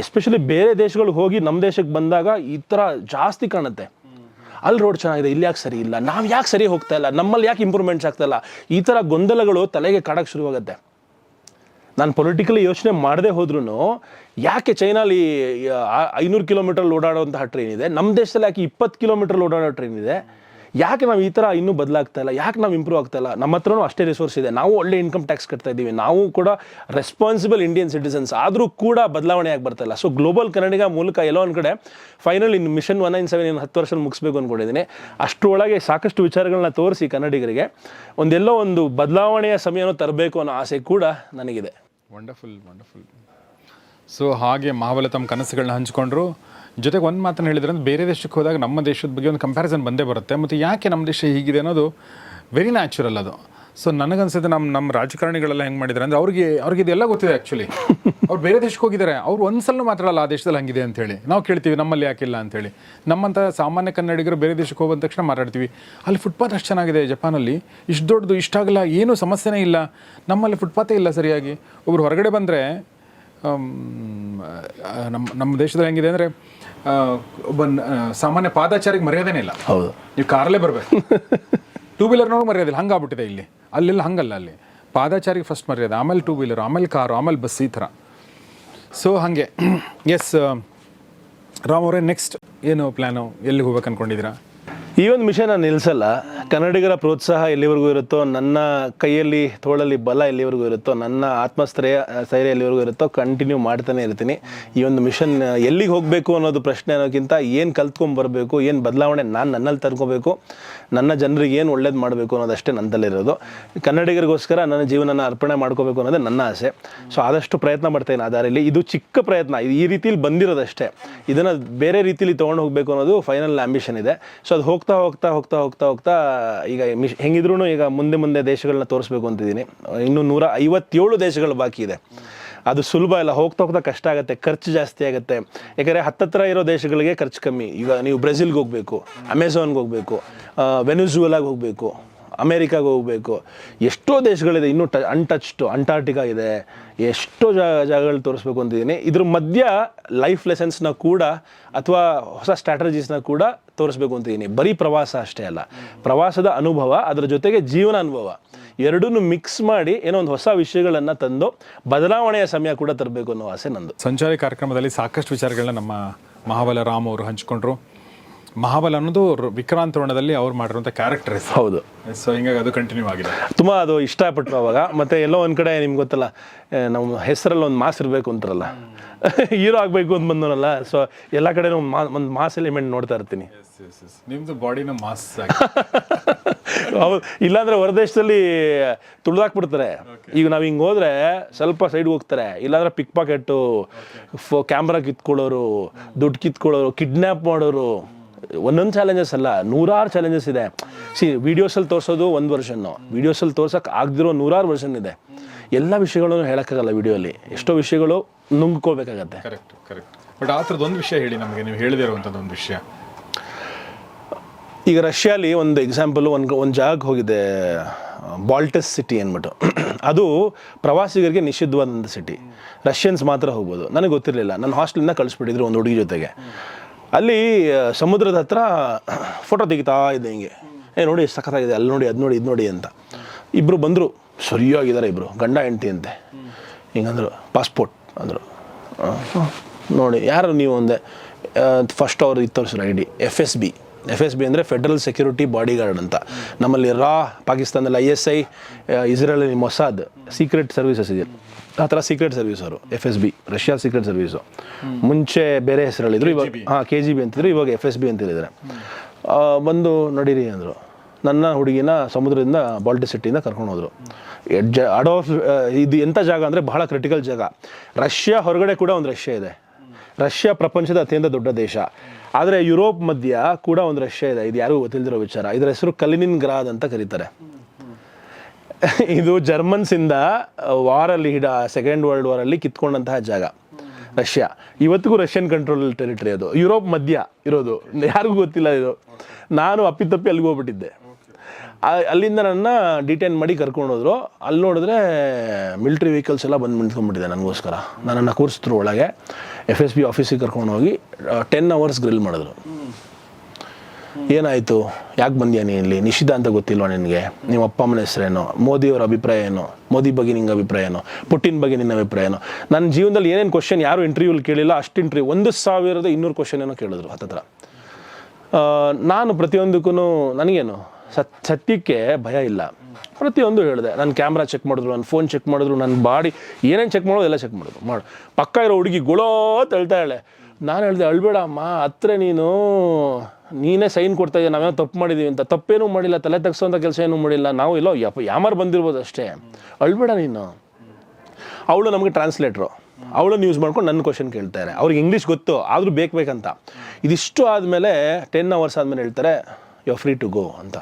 ಎಸ್ಪೆಷಲಿ ಬೇರೆ ದೇಶಗಳಿಗೆ ಹೋಗಿ ನಮ್ಮ ದೇಶಕ್ಕೆ ಬಂದಾಗ ಈ ಥರ ಜಾಸ್ತಿ ಕಾಣುತ್ತೆ. ಅಲ್ಲಿ ರೋಡ್ ಚೆನ್ನಾಗಿದೆ, ಇಲ್ಲಿ ಯಾಕೆ ಸರಿ ಇಲ್ಲ? ನಾವು ಯಾಕೆ ಸರಿ ಹೋಗ್ತಾ ಇಲ್ಲ? ನಮ್ಮಲ್ಲಿ ಯಾಕೆ ಇಂಪ್ರೂವ್ಮೆಂಟ್ಸ್ ಆಗ್ತಾ ಇಲ್ಲ? ಈ ಥರ ಗೊಂದಲಗಳು ತಲೆಗೆ ಕಾಡಕ್ಕೆ ಶುರುವಾಗುತ್ತೆ. ನಾನು ಪೊಲಿಟಿಕಲಿ ಯೋಚನೆ ಮಾಡದೆ ಹೋದ್ರೂ ಯಾಕೆ ಚೈನಲ್ಲಿ ಐನೂರು ಕಿಲೋಮೀಟರ್ ಓಡಾಡುವಂತಹ ಟ್ರೈನ್ ಇದೆ? ನಮ್ಮ ದೇಶದಲ್ಲಿ ಯಾಕೆ ಇಪ್ಪತ್ತು ಕಿಲೋಮೀಟರ್ ಓಡಾಡೋ ಟ್ರೈನ್ ಇದೆ? ಯಾಕೆ ನಾವು ಈ ಥರ ಇನ್ನೂ ಬದಲಾಗ್ತಾ ಇಲ್ಲ? ಯಾಕೆ ನಾವು ಇಂಪ್ರೂವ್ ಆಗ್ತಾ ಇಲ್ಲ? ನಮ್ಮ ಹತ್ರನೂ ಅಷ್ಟೇ ರಿಸೋರ್ಸ್ ಇದೆ. ನಾವು ಒಳ್ಳೆ ಇನ್ಕಮ್ ಟ್ಯಾಕ್ಸ್ ಕಟ್ತಾ ಇದ್ದೀವಿ. ನಾವು ಕೂಡ ರೆಸ್ಪಾನ್ಸಿಬಲ್ ಇಂಡಿಯನ್ ಸಿಟಿಸನ್ಸ್ ಆದರೂ ಕೂಡ ಬದಲಾವಣೆ ಆಗಿ ಬರ್ತಾ ಇಲ್ಲ. ಸೊ ಗ್ಲೋಬಲ್ ಕನ್ನಡಿಗ ಮೂಲಕ ಎಲ್ಲೋ ಒಂದು ಕಡೆ final mission one nine seven ಇನ್ನು ಹತ್ತು ವರ್ಷ ಮುಗಿಸ್ಬೇಕು ಅಂದ್ಕೊಂಡಿದ್ದೀನಿ ಅಷ್ಟರೊಳಗೆ ಸಾಕಷ್ಟು ವಿಚಾರಗಳನ್ನ ತೋರಿಸಿ ಕನ್ನಡಿಗರಿಗೆ ಒಂದೆಲ್ಲೋ ಒಂದು ಬದಲಾವಣೆಯ ಸಮಯನೂ ತರಬೇಕು ಅನ್ನೋ ಆಸೆ ಕೂಡ ನನಗಿದೆ. ವಂಡರ್ಫುಲ್ ವಂಡರ್ಫುಲ್ ಸೊ ಹಾಗೆ ಮಹಾಬಲ ತಮ್ಮ ಕನಸುಗಳನ್ನ ಹಂಚ್ಕೊಂಡ್ರು. ಜೊತೆಗೆ ಒಂದು ಮಾತನ್ನು ಹೇಳಿದ್ರೆ ಅಂದ್ರೆ ಬೇರೆ ದೇಶಕ್ಕೆ ಹೋದಾಗ ನಮ್ಮ ದೇಶದ ಬಗ್ಗೆ ಒಂದು ಕಂಪ್ಯಾರಿಸನ್ ಬಂದೇ ಬರುತ್ತೆ. ಮತ್ತು ಯಾಕೆ ನಮ್ಮ ದೇಶ ಹೀಗಿದೆ ಅನ್ನೋದು ವೆರಿ ನ್ಯಾಚುರಲ್ ಅದು. ಸೊ ನನಗನ್ಸುತ್ತೆ ನಮ್ಮ ನಮ್ಮ ರಾಜಕಾರಣಿಗಳೆಲ್ಲ ಹೆಂಗೆ ಮಾಡಿದ್ದಾರೆ ಅಂದರೆ ಅವ್ರಿಗೆ ಅವ್ರಿಗೆ ಇದೆಲ್ಲ ಗೊತ್ತಿದೆ ಆ್ಯಕ್ಚುಲಿ ಅವ್ರು ಬೇರೆ ದೇಶಕ್ಕೆ ಹೋಗಿದ್ದಾರೆ. ಅವ್ರು ಒಂದು ಸಲ ಮಾತಾಡಲ್ಲ, ಆ ದೇಶದಲ್ಲಿ ಹಂಗಿದೆ ಅಂತೇಳಿ ನಾವು ಕೇಳ್ತೀವಿ, ನಮ್ಮಲ್ಲಿ ಯಾಕಿಲ್ಲ ಅಂತೇಳಿ ನಮ್ಮಂಥ ಸಾಮಾನ್ಯ ಕನ್ನಡಿಗರು ಬೇರೆ ದೇಶಕ್ಕೆ ಹೋದ ತಕ್ಷಣ ಮಾತಾಡ್ತೀವಿ. ಅಲ್ಲಿ ಫುಟ್ಪಾತ್ ಅಷ್ಟು ಚೆನ್ನಾಗಿದೆ ಜಪಾನಲ್ಲಿ. ಇಷ್ಟು ದೊಡ್ಡದು ಇಷ್ಟಾಗಲ್ಲ ಏನೂ ಸಮಸ್ಯೆನೇ ಇಲ್ಲ. ನಮ್ಮಲ್ಲಿ ಫುಟ್ಪಾತೇ ಇಲ್ಲ ಸರಿಯಾಗಿ. ಒಬ್ರು ಹೊರಗಡೆ ಬಂದರೆ ನಮ್ಮ ನಮ್ಮ ದೇಶದಲ್ಲಿ ಹೆಂಗಿದೆ ಅಂದರೆ ಒಬ್ಬ ಸಾಮಾನ್ಯ ಪಾದಾಚಾರಿಗೆ ಮರ್ಯಾದೆನೇ ಇಲ್ಲ. ಹೌದು. ನೀವು ಕಾರಲ್ಲೇ ಬರಬೇಕು. ಟೂ ವೀಲರ್ನವ್ರು ಮರ್ಯಾದೆ ಇಲ್ಲ. ಹಂಗಾಗ್ಬಿಟ್ಟಿದೆ ಇಲ್ಲಿ. ಅಲ್ಲೆಲ್ಲ ಹಂಗಲ್ಲ ಅಲ್ಲಿ. ಪಾದಾಚಾರಿಗೆ ಫಸ್ಟ್ ಮರ್ಯಾದೆ ಆಮೇಲೆ ಟೂ ವೀಲರ್ ಆಮೇಲೆ ಕಾರು ಆಮೇಲೆ ಬಸ್ ಈ ಥರ. ಸೊ ಹಾಗೆ. ಎಸ್ ರಾಮ್ ಅವರೇ ನೆಕ್ಸ್ಟ್ ಏನು ಪ್ಲ್ಯಾನು ಎಲ್ಲಿಗೆ ಹೋಗ್ಬೇಕು ಅನ್ಕೊಂಡಿದ್ದೀರಾ ಈ ಒಂದು ಮಿಷನ್ ನಾನು ನಿಲ್ಲಿಸಲ್ಲ ಕನ್ನಡಿಗರ ಪ್ರೋತ್ಸಾಹ ಎಲ್ಲಿವರೆಗೂ ಇರುತ್ತೋ, ನನ್ನ ಕೈಯಲ್ಲಿ, ತೋಳಲ್ಲಿ ಬಲ ಎಲ್ಲಿವರೆಗೂ ಇರುತ್ತೋ, ನನ್ನ ಆತ್ಮಸ್ಥೈರ್ಯ ಸ್ಥೈರ್ಯ ಎಲ್ಲಿವರೆಗೂ ಇರುತ್ತೋ ಕಂಟಿನ್ಯೂ ಮಾಡ್ತಾನೆ ಇರ್ತೀನಿ. ಈ ಒಂದು ಮಿಷನ್ ಎಲ್ಲಿಗೆ ಹೋಗಬೇಕು ಅನ್ನೋದು ಪ್ರಶ್ನೆ ಅನ್ನೋಕ್ಕಿಂತ ಏನು ಕಲ್ತ್ಕೊಂಬರಬೇಕು ಏನು ಬದಲಾವಣೆ ನಾನು ನನ್ನಲ್ಲಿ ತರ್ಕೋಬೇಕು, ನನ್ನ ಜನರಿಗೆ ಏನು ಒಳ್ಳೇದು ಮಾಡಬೇಕು ಅನ್ನೋದಷ್ಟೇ ನನ್ನದಲ್ಲಿರೋದು ಕನ್ನಡಿಗರಿಗೋಸ್ಕರ ನನ್ನ ಜೀವನನ ಅರ್ಪಣೆ ಮಾಡ್ಕೋಬೇಕು ಅನ್ನೋದೇ ನನ್ನ ಆಸೆ. ಸೊ ಆದಷ್ಟು ಪ್ರಯತ್ನ ಮಾಡ್ತೇನೆ ಆ ದಾರಿಯಲ್ಲಿ ಇದು ಚಿಕ್ಕ ಪ್ರಯತ್ನ. ಇದು ಈ ರೀತಿಯಲ್ಲಿ ಬಂದಿರೋದಷ್ಟೇ. ಇದನ್ನು ಬೇರೆ ರೀತಿಯಲ್ಲಿ ತೊಗೊಂಡು ಹೋಗಬೇಕು ಅನ್ನೋದು ಫೈನಲ್ ಆಂಬಿಷನ್ ಇದೆ. ಸೊ ಅದು ಹೋಗ್ತಾ ಹೋಗ್ತಾ ಹೋಗ್ತಾ ಹೋಗ್ತಾ ಹೋಗ್ತಾ ಹೋಗ್ತಾ ಈಗ ಮಿಶ್ ಹೆಂಗಿದ್ರೂ ಈಗ ಮುಂದೆ ಮುಂದೆ ದೇಶಗಳನ್ನ ತೋರಿಸ್ಬೇಕು ಅಂತಿದ್ದೀನಿ. ಇನ್ನೂ ನೂರ ಐವತ್ತೇಳು ದೇಶಗಳು ಬಾಕಿ ಇದೆ. ಅದು ಸುಲಭ ಇಲ್ಲ ಹೋಗ್ತಾ ಹೋಗ್ತಾ ಕಷ್ಟ ಆಗುತ್ತೆ, ಖರ್ಚು ಜಾಸ್ತಿ ಆಗುತ್ತೆ. ಯಾಕಂದರೆ ಹತ್ತತ್ರ ಇರೋ ದೇಶಗಳಿಗೆ ಖರ್ಚು ಕಮ್ಮಿ. ಈಗ ನೀವು ಬ್ರೆಜಿಲ್ಗೆ ಹೋಗಬೇಕು ಅಮೆಝಾನ್ಗೆ ಹೋಗಬೇಕು ವೆನಿಜುವಲಾಗೆ ಹೋಗಬೇಕು, ಅಮೇರಿಕಾಗೆ ಹೋಗಬೇಕು. ಎಷ್ಟೋ ದೇಶಗಳಿದೆ, ಇನ್ನೂ ಟ ಅನ್ಟಚ್ಡ್ ಅಂಟಾರ್ಟಿಕಾ ಇದೆ. ಎಷ್ಟೋ ಜಾಗ ಜಾಗಗಳು ತೋರಿಸ್ಬೇಕು ಅಂತಿದ್ದೀನಿ. ಇದ್ರ ಮಧ್ಯ ಲೈಫ್ ಲೆಸನ್ಸ್ನ ಕೂಡ, ಅಥವಾ ಹೊಸ ಸ್ಟ್ರಾಟಜೀಸ್ನ ಕೂಡ ತೋರಿಸ್ಬೇಕು ಅಂತಿದ್ದೀನಿ ಬರೀ ಪ್ರವಾಸ ಅಷ್ಟೇ ಅಲ್ಲ. ಪ್ರವಾಸದ ಅನುಭವ ಅದರ ಜೊತೆಗೆ ಜೀವನ ಅನುಭವ. ಎರಡನ್ನೂ ಮಿಕ್ಸ್ ಮಾಡಿ ಏನೋ ಒಂದು ಹೊಸ ವಿಷಯಗಳನ್ನು ತಂದು ಬದಲಾವಣೆಯ ಸಮಯ ಕೂಡ ತರಬೇಕು ಅನ್ನೋ ಆಸೆ ನಂದು. ಸಂಚಾರಿ ಕಾರ್ಯಕ್ರಮದಲ್ಲಿ ಸಾಕಷ್ಟು ವಿಚಾರಗಳನ್ನ ನಮ್ಮ ಮಹಾಬಲ ರಾಮ್ ಅವರು ಹಂಚಿಕೊಂಡ್ರು. ಮಹಾಬಲ ಅನ್ನೋದು ರ- ವಿಕ್ರಾಂತ್ ರೋಣದಲ್ಲಿ ಅವ್ರು ಮಾಡಿರುವಂಥ ಕ್ಯಾರೆಕ್ಟರ್ ಹೌದು. ಸೊ ಹಿಂಗಾಗಿ ಅದು ಕಂಟಿನ್ಯೂ ಆಗಿದೆ. ತುಂಬ ಅದು ಇಷ್ಟಪಟ್ಟರು ಅವಾಗ. ಮತ್ತೆ ಎಲ್ಲೋ ಒಂದು ಕಡೆ ನಿಮ್ಗೆ ಗೊತ್ತಲ್ಲ ನಮ್ಮ ಹೆಸರಲ್ಲಿ ಒಂದು ಮಾಸ್ ಇರಬೇಕು ಅಂತಾರಲ್ಲ. ಹೀರೋ ಆಗಬೇಕು ಅಂತ ಬಂದವನಲ್ಲ ಸೊ ಎಲ್ಲ ಕಡೆ ಮಾ ಒಂದು ಮಾಸ್ ಎಲಿಮೆಂಟ್ ನೋಡ್ತಾ ಇರ್ತೀನಿ. ನಿಮ್ದು ಬಾಡಿನ ಮಾಸ್ ಹೌದು. ಇಲ್ಲಾಂದ್ರೆ ಹೊರದೇಶದಲ್ಲಿ ತುಳಿದಾಕ್ಬಿಡ್ತಾರೆ. ಈಗ ನಾವು ಹಿಂಗೆ ಹೋದ್ರೆ ಸ್ವಲ್ಪ ಸೈಡ್ಗೆ ಹೋಗ್ತಾರೆ. ಇಲ್ಲಾಂದ್ರೆ ಪಿಕ್ ಪಾಕೆಟ್ಟು ಫೋ ಕ್ಯಾಮ್ರಾ ಕಿತ್ಕೊಳ್ಳೋರು ದುಡ್ಡು ಕಿತ್ಕೊಳ್ಳೋರು ಕಿಡ್ನ್ಯಾಪ್ ಮಾಡೋರು. ಒಂದೊಂದು ಚಾಲೆಂಜಸ್ ಅಲ್ಲ ನೂರಾರು ಚಾಲೆಂಜಸ್ ಇದೆ. ಸಿ ವೀಡಿಯೋಸಲ್ಲಿ ತೋರಿಸೋದು ಒಂದು ವರ್ಷನ್ನು ವೀಡಿಯೋಸಲ್ಲಿ ತೋರ್ಸೋಕೆ ಆಗದಿರೋ ನೂರಾರು ವರ್ಷನ್ ಇದೆ. ಎಲ್ಲ ವಿಷಯಗಳನ್ನು ಹೇಳೋಕ್ಕಾಗಲ್ಲ ವಿಡಿಯೋಲಿ ಎಷ್ಟೋ ವಿಷಯಗಳು ನುಂಗ್ಕೋಬೇಕಾಗತ್ತೆ. ಕರೆಕ್ಟ್ ಕರೆಕ್ಟ್ ಬಟ್ ಆ ಥರದ್ದು ಒಂದು ವಿಷಯ ಹೇಳಿ ನಮಗೆ ನೀವು ಹೇಳಿದಿರುವಂಥದ್ದು ಒಂದು ವಿಷಯ. ಈಗ ರಷ್ಯಾಲಿ ಒಂದು ಎಕ್ಸಾಂಪಲ್ ಒಂದು ಒಂದು ಜಾಗಕ್ಕೆ ಹೋಗಿದೆ ಬಾಲ್ಟಸ್ ಸಿಟಿ ಅಂದ್ಬಿಟ್ಟು ಅದು ಪ್ರವಾಸಿಗರಿಗೆ ನಿಷಿದ್ಧವಾದಂಥ ಸಿಟಿ ರಷ್ಯನ್ಸ್ ಮಾತ್ರ ಹೋಗ್ಬೋದು. ನನಗೆ ಗೊತ್ತಿರಲಿಲ್ಲ. ನನ್ನ ಹಾಸ್ಟೆಲಿಂದ ಕಳಿಸ್ಬಿಟ್ಟಿದ್ರು ಒಂದು ಹುಡುಗಿ ಜೊತೆಗೆ. ಅಲ್ಲಿ ಸಮುದ್ರದ ಹತ್ರ ಫೋಟೋ ತೆಗಿತಾ ಇದೆ ಹಿಂಗೆ. ಏ, ನೋಡಿ, ಸಖತ್ತಾಗಿದೆ. ಅಲ್ಲಿ ನೋಡಿ, ಅದು ನೋಡಿ, ಇದು ನೋಡಿ ಅಂತ. ಇಬ್ಬರು ಬಂದರು. ಸರಿಯಾಗಿದ್ದಾರೆ ಇಬ್ಬರು ಗಂಡ, ಹೆಂಡತಿ ಅಂತೆ. ಹಿಂಗಂದ್ರು. ಪಾಸ್ಪೋರ್ಟ್ ಅಂದರು. ನೋಡಿ, ಯಾರು ನೀವು ಒಂದೇ ಫಸ್ಟ್ ಅವ್ರು ಇತ್ತು ತೋರಿಸ್ರು I D. F S B F S B ಅಂದರೆ ಫೆಡರಲ್ ಸೆಕ್ಯೂರಿಟಿ ಬಾಡಿಗಾರ್ಡ್ ಅಂತ. ನಮ್ಮಲ್ಲಿ ರಾ ಪಾಕಿಸ್ತಾನದಲ್ಲಿ ಐ ಎಸ್ ಐ ಇಸ್ರೇಲಲ್ಲಿ ಮೊಸಾದ್ ಸೀಕ್ರೆಟ್ ಸರ್ವಿಸಸ್ ಇದೆ. ಆ ಥರ ಸೀಕ್ರೆಟ್ ಸರ್ವಿಸ್ ಅವರು F S B Russia secret service ಮುಂಚೆ ಬೇರೆ ಹೆಸರಲ್ಲಿದ್ದರು ಇವಾಗ ಹಾಂ ಕೆ ಜಿ ಬಿ ಅಂತಿದ್ರು ಇವಾಗ ಎಫ್ ಎಸ್ ಬಿ ಅಂತ ಹೇಳಿದ್ದಾರೆ ಬಂದು ನಡೀರಿ ಅಂದರು. ನನ್ನ ಹುಡುಗಿನ ಸಮುದ್ರದಿಂದ ಬಾಲ್ಟಿ ಸಿಟಿಯಿಂದ ಕರ್ಕೊಂಡು ಹೋದರು. ಜ ಅಡೋ ಇದು ಎಂಥ ಜಾಗ ಅಂದರೆ ಬಹಳ ಕ್ರಿಟಿಕಲ್ ಜಾಗ. ರಷ್ಯಾ ಹೊರಗಡೆ ಕೂಡ ಒಂದು ರಷ್ಯಾ ಇದೆ. ರಷ್ಯಾ ಪ್ರಪಂಚದ ಅತ್ಯಂತ ದೊಡ್ಡ ದೇಶ. ಆದರೆ ಯುರೋಪ್ ಮಧ್ಯ ಕೂಡ ಒಂದು ರಷ್ಯಾ ಇದೆ. ಇದು ಯಾರಿಗೂ ಗೊತ್ತಿಲ್ಲದಿರೋ ವಿಚಾರ. ಇದರ ಹೆಸರು ಕಲಿನಿನ್ ಗ್ರಾದ್ ಅಂತ ಕರೀತಾರೆ. ಇದು ಜರ್ಮನ್ಸಿಂದ ವಾರಲ್ಲಿ ಹಿಡ ಸೆಕೆಂಡ್ ವರ್ಲ್ಡ್ ವಾರಲ್ಲಿ ಕಿತ್ಕೊಂಡಂತಹ ಜಾಗ. ರಷ್ಯಾ. ಇವತ್ತಿಗೂ ರಷ್ಯನ್ ಕಂಟ್ರೋಲ್ ಟೆರಿಟರಿ ಅದು. ಯುರೋಪ್ ಮಧ್ಯ ಇರೋದು. ಯಾರಿಗೂ ಗೊತ್ತಿಲ್ಲ ಇದು. ನಾನು ಅಪ್ಪಿತಪ್ಪಿ ಅಲ್ಲಿಗೆ ಹೋಗ್ಬಿಟ್ಟಿದ್ದೆ. ಅಲ್ಲಿಂದ ನನ್ನ ಡಿಟೈನ್ ಮಾಡಿ ಕರ್ಕೊಂಡು ಹೋದ್ರು. ಅಲ್ಲಿ ನೋಡಿದ್ರೆ ಮಿಲ್ಟ್ರಿ ವೆಹಿಕಲ್ಸ್ ಎಲ್ಲ ಬಂದು ನಿಂತ್ಕೊಂಡ್ಬಿಟ್ಟಿದೆ ನನಗೋಸ್ಕರ. ನನ್ನನ್ನು ಕೂರಿಸಿದ್ರು ಒಳಗೆ. ಎಫ್ ಎಸ್ ಬಿ ಆಫೀಸಿಗೆ ಕರ್ಕೊಂಡು ಹೋಗಿ ಟೆನ್ ಅವರ್ಸ್ ಗ್ರಿಲ್ ಮಾಡಿದ್ರು. ಏನಾಯಿತು? ಯಾಕೆ ಬಂದ್ಯಾ ನೀ ಇಲ್ಲಿ? ನಿಷಿದ್ಧ ಅಂತ ಗೊತ್ತಿಲ್ವಾ ನಿನಗೆ? ನಿಮ್ಮ ಅಪ್ಪ ಅಮ್ಮನ ಹೆಸರೇನು? ಮೋದಿಯವರ ಅಭಿಪ್ರಾಯ ಏನು? ಮೋದಿ ಬಗ್ಗೆ ನಿಂಗೆ ಅಭಿಪ್ರಾಯ ಏನು? ಪುಟಿನ್ ಬಗ್ಗೆ ನಿನ್ನ ಅಭಿಪ್ರಾಯ ಏನು? ನನ್ನ ಜೀವನದಲ್ಲಿ ಏನೇನು ಕ್ವಶನ್ ಯಾರು ಇಂಟರ್ವ್ಯೂಲಿ ಕೇಳಿಲ್ಲ, ಅಷ್ಟು ಇಂಟರ್ವ್ಯೂ ಒಂದು ಸಾವಿರದ ಇನ್ನೂರು ಕ್ವಶನ್ ಏನೋ ಕೇಳಿದ್ರು ಹತ್ತತ್ರ. ನಾನು ಪ್ರತಿಯೊಂದಕ್ಕೂ ನನಗೇನು? ಸತ್ ಸತ್ಯಕ್ಕೆ ಭಯ ಇಲ್ಲ. ಪ್ರತಿಯೊಂದು ಹೇಳಿದೆ ನನ್ನ ಕ್ಯಾಮ್ರಾ ಚೆಕ್ ಮಾಡಿದ್ರು ನನ್ನ ಫೋನ್ ಚೆಕ್ ಮಾಡಿದ್ರು ನನ್ನ ಬಾಡಿ ಏನೇನು ಚೆಕ್ ಮಾಡೋದು ಎಲ್ಲ ಚೆಕ್ ಮಾಡೋದು ಮಾಡು. ಪಕ್ಕ ಇರೋ ಹುಡುಗಿ ಗುಳೋ ಅಂತ ಹೇಳ್ತಾಳೆ ನಾನು ಹೇಳಿದೆ ಅಳ್ಬೇಡ ಅಮ್ಮ ಹತ್ರ ನೀನು, ನೀನೇ ಸೈನ್ ಕೊಡ್ತಾ ಇದೆಯಾ, ನಾವೇನೋ ತಪ್ಪು ಮಾಡಿದ್ದೀವಿ ಅಂತ. ತಪ್ಪೇನೂ ಮಾಡಿಲ್ಲ, ತಲೆ ತಗ್ಸೋಂಥ ಕೆಲಸ ಏನೂ ಮಾಡಿಲ್ಲ. ನಾವು ಇಲ್ಲೋ ಯಪ್ಪ ಯಾಮಾರು ಬಂದಿರ್ಬೋದು ಅಷ್ಟೇ. ಅಳ್ಬೇಡ ನೀನು. ಅವಳು ನಮಗೆ ಟ್ರಾನ್ಸ್ಲೇಟ್ರು ಅವಳನ್ನು ಯೂಸ್ ಮಾಡ್ಕೊಂಡು ನನ್ನ ಕ್ವಶನ್ ಕೇಳ್ತಾರೆ ಅವ್ರಿಗೆ ಇಂಗ್ಲೀಷ್ ಗೊತ್ತು, ಆದರೂ ಬೇಕು ಬೇಕಂತ. ಇದಿಷ್ಟು ಆದಮೇಲೆ ಟೆನ್ ಅವರ್ಸ್ ಆದಮೇಲೆ ಹೇಳ್ತಾರೆ ಯು ಫ್ರೀ ಟು ಗೋ ಅಂತ.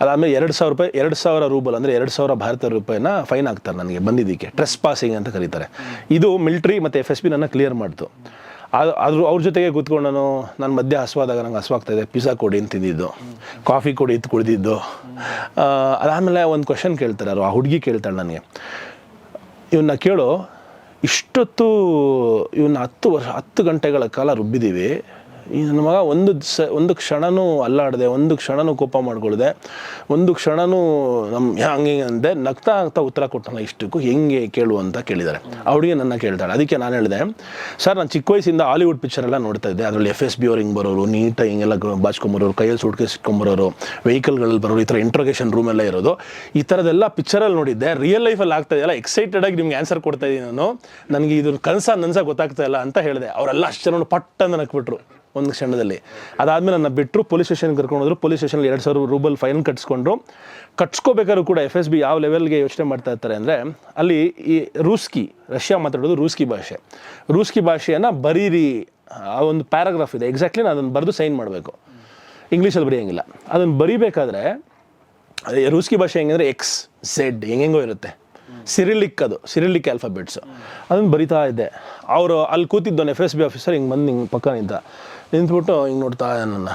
ಅದಾದಮೇಲೆ ಎರಡು ಸಾವಿರ ರೂಪಾಯಿ, ಎರಡು ಸಾವಿರ ರೂಬಲ್ ಅಂದರೆ ಎರಡು ಸಾವಿರ ಭಾರತ ರೂಪಾಯಿನ ಫೈನ್ ಹಾಕ್ತಾರೆ ನನಗೆ ಬಂದಿದ್ದಕ್ಕೆ. ಟ್ರೆಸ್ ಪಾಸಿಂಗ್ ಅಂತ ಕರೀತಾರೆ. ಇದು ಮಿಲ್ಟ್ರಿ ಮತ್ತು ಎಫ್ ಎಸ್ ಪಿ ನನ್ನ ಕ್ಲಿಯರ್ ಮಾಡ್ತು. ಅದು ಆದ್ರೂ ಅವ್ರ ಜೊತೆಗೆ ಕೂತ್ಕೊಂಡು ನಾನು ನನ್ನ ಮಧ್ಯ ಹಸುವಾದಾಗ ನಂಗೆ ಹಸುವಾಗ್ತಾ ಇದೆ. ಪಿಜ್ಜಾ ಕೊಡಿ ಅಂತ ತಿಂದಿದ್ದು. ಕಾಫಿ ಕೊಡಿ ಇತ್ತು ಕುಡಿದಿದ್ದು. ಅದಾದಮೇಲೆ ಒಂದು ಕ್ವಶನ್ ಕೇಳ್ತಾರೆ ಅವರು ಆ ಹುಡುಗಿ ಕೇಳ್ತಾಳೆ ನನಗೆ. ಇವನ್ನ ಕೇಳು, ಇಷ್ಟೊತ್ತು ಇವನ್ನ ಹತ್ತು ವರ್ಷ, ಹತ್ತು ಗಂಟೆಗಳ ಕಾಲ ರುಬ್ಬಿದ್ದೀವಿ ಈ ನನ್ನ ಮಗ ಒಂದು ಸ, ಒಂದು ಕ್ಷಣನೂ ಅಲ್ಲಾಡದೆ, ಒಂದು ಕ್ಷಣನೂ ಕೋಪ ಮಾಡ್ಕೊಳ್ದೆ, ಒಂದು ಕ್ಷಣನೂ ನಮ್ಮ ಹಂಗೆ ಅಂದೆ, ನಗ್ತಾ ಆಗ್ತಾ ಉತ್ತರ ಕೊಟ್ಟಲ್ಲ ಇಷ್ಟಕ್ಕೂ ಹೆಂಗೆ ಕೇಳು ಅಂತ ಕೇಳಿದ್ದಾರೆ ಅವಳಿಗೆ ನನ್ನ ಕೇಳ್ತಾಳೆ. ಅದಕ್ಕೆ ನಾನು ಹೇಳಿದೆ, ಸರ್, ನಾನು ಚಿಕ್ಕ ವಯಸ್ಸಿಂದ ಹಾಲಿವುಡ್ ಪಿಕ್ಚರ್ ಎಲ್ಲ ನೋಡ್ತಾ ಇದ್ದೆ. ಅದರಲ್ಲಿ ಎಫ್ ಎಸ್ ಬಿ ಹಿಂಗೆ ಬರೋರು ನೀಟಾಗಿ ಹಿಂಗೆಲ್ಲ ಬಾಚ್ಕೊಂಬರೋರು, ಕೈಯಲ್ಲಿ ಸೂಟ್ಕೇಸ್ ಇಟ್ಕೊಂಬರೋರು ವೆಹಿಕಲ್ಗಳಲ್ಲಿ ಬರೋರು, ಈ ಥರ ಇಂಟ್ರೋಗೇಷನ್ ರೂಮ್ ಎಲ್ಲ ಇರೋದು. ಈ ಥರದ್ದೆಲ್ಲ ಪಿಕ್ಚರಲ್ಲಿ ನೋಡಿದ್ದೆ. ರಿಯಲ್ ಲೈಫಲ್ಲಿ ಆಗ್ತಾ ಇದೆಯಲ್ಲ ಎಕ್ಸೈಟೆಡ್ ಆಗಿ ನಿಮ್ಗೆ ಆನ್ಸರ್ ಕೊಡ್ತಾ ಇದ್ದೀನಿ ನಾನು. ನನಗೆ ಇದ್ರ ಕನಸ ನನ್ಸ ಗೊತ್ತಾಗ್ತಾ ಇಲ್ಲ ಅಂತ ಹೇಳಿದೆ. ಅವರೆಲ್ಲ ಅಷ್ಟು ಜನ ಪಟ್ಟ ನಕ್ಬಿಟ್ರು ಒಂದು ಕ್ಷಣದಲ್ಲಿ. ಅದಾದಮೇಲೆ ನನ್ನ ಬಿಟ್ಟರು ಪೊಲೀಸ್ ಸ್ಟೇಷನ್ಗೆ ಕರ್ಕೊಂಡು ಹೋದ್ರು. ಪೊಲೀಸ್ ಸ್ಟೇಷನಲ್ಲಿ ಎರಡು ಸಾವಿರ ರೂಬಲ್ ಫೈನ್ ಕಟ್ಸ್ಕೊಂಡ್ರು. ಕಟ್ಸ್ಕೋಬೇಕಾದ್ರೂ ಕೂಡ ಎಫ್ ಎಸ್ ಬಿ ಯಾವ ಲೆವೆಲ್ಗೆ ಯೋಚನೆ ಮಾಡ್ತಾ ಇರ್ತಾರೆ ಅಂದರೆ, ಅಲ್ಲಿ ಈ ರೂಸ್ಕಿ, ರಷ್ಯಾ ಮಾತಾಡೋದು ರೂಸ್ಕಿ ಭಾಷೆ. ರೂಸ್ಕಿ ಭಾಷೆಯನ್ನು ಬರೀರಿ, ಆ ಒಂದು ಪ್ಯಾರಾಗ್ರಾಫ್ ಇದೆ. ಎಕ್ಸಾಕ್ಟ್ಲಿ ನಾನು ಅದನ್ನು ಬರೆದು ಸೈನ್ ಮಾಡಬೇಕು. ಇಂಗ್ಲೀಷಲ್ಲಿ ಬರೆಯೋಂಗಿಲ್ಲ. ಅದನ್ನು ಬರಿಬೇಕಾದ್ರೆ ರೂಸ್ಕಿ ಭಾಷೆ ಹೆಂಗಂದ್ರೆ ಎಕ್ಸ್ ಝೆಡ್ ಹೆಂಗೆಂಗೋ ಇರುತ್ತೆ. ಸಿರಿಲಿಕ್ ಅದು ಸಿರಿಲಿಕ್ ಆಲ್ಫಾಬೆಟ್ಸು ಅದನ್ನು ಬರಿತಾ ಇದ್ದೆ. ಅವರು ಅಲ್ಲಿ ಕೂತಿದ್ದವನು ಎಫ್ ಎಸ್ ಬಿ ಆಫೀಸರ್ ಹಿಂಗೆ ಬಂದು ಹಿಂಗೆ ಪಕ್ಕ ನಿಂತ. ನಿಂತ್ಬಿಟ್ಟು ಹಿಂಗೆ ನೋಡ್ತಾ ನನ್ನ.